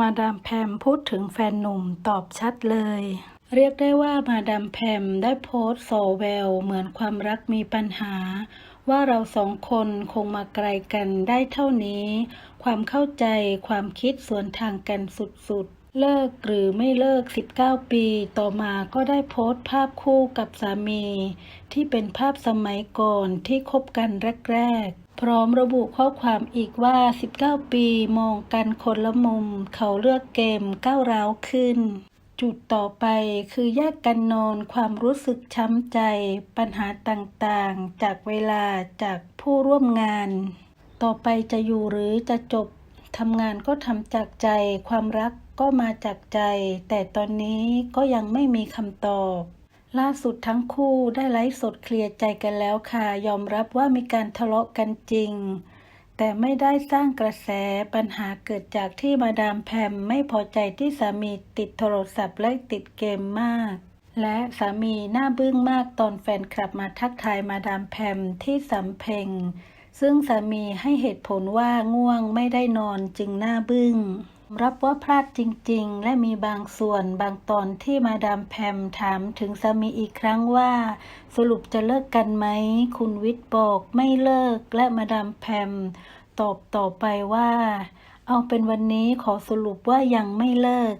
มาดามแพมพูดถึงแฟนหนุ่มตอบชัดเลย เรียกได้ว่ามาดามแพมได้โพสต์สอแววเหมือนความรักมีปัญหา ว่าเราสองคนคงมาไกลกันได้เท่านี้ ความเข้าใจความคิดสวนทางกันสุดๆเลิกหรือไม่เลิก 19 ปี ต่อมาก็ได้โพสต์ภาพคู่กับสามี ที่เป็นภาพสมัยก่อนที่คบกันแรก พร้อมระบุข้อความอีกว่า 19 ปีมองกันคนละมุม เขาเลือกเกมก้าวร้าวขึ้น จุดต่อไปคือแยกกันนอนความรู้สึกช้ำใจ ปัญหาต่างๆ จากเวลาจากผู้ร่วมงาน ต่อไปจะอยู่หรือจะจบทำงานก็ทำจากใจ ความรักก็มาจากใจ แต่ตอนนี้ก็ยังไม่มีคำตอบ ล่าสุดทั้งคู่ได้ไลฟ์สดเคลียร์ใจกันแล้วค่ะ ยอมรับว่ามีการทะเลาะกันจริง แต่ไม่ได้สร้างกระแสปัญหาเกิดจากที่มาดามแพมไม่พอใจที่สามีติดโทรศัพท์และติดเกมมาก และสามีหน้าบึ้งมากตอนแฟนคลับมาทักทายมาดามแพมที่สำเพ็งซึ่งสามีให้เหตุผลว่าง่วงไม่ได้นอนจึงหน้าบึ้ง รับว่าพลาดจริง ๆ และมีบางส่วนบางตอนที่มาดามแพมถามถึงสามีอีกครั้งว่า สรุปจะเลิกกันไหม คุณวิทย์บอกไม่เลิกและมาดามแพมตอบต่อไปว่า เอาเป็นวันนี้ขอสรุปว่ายังไม่เลิก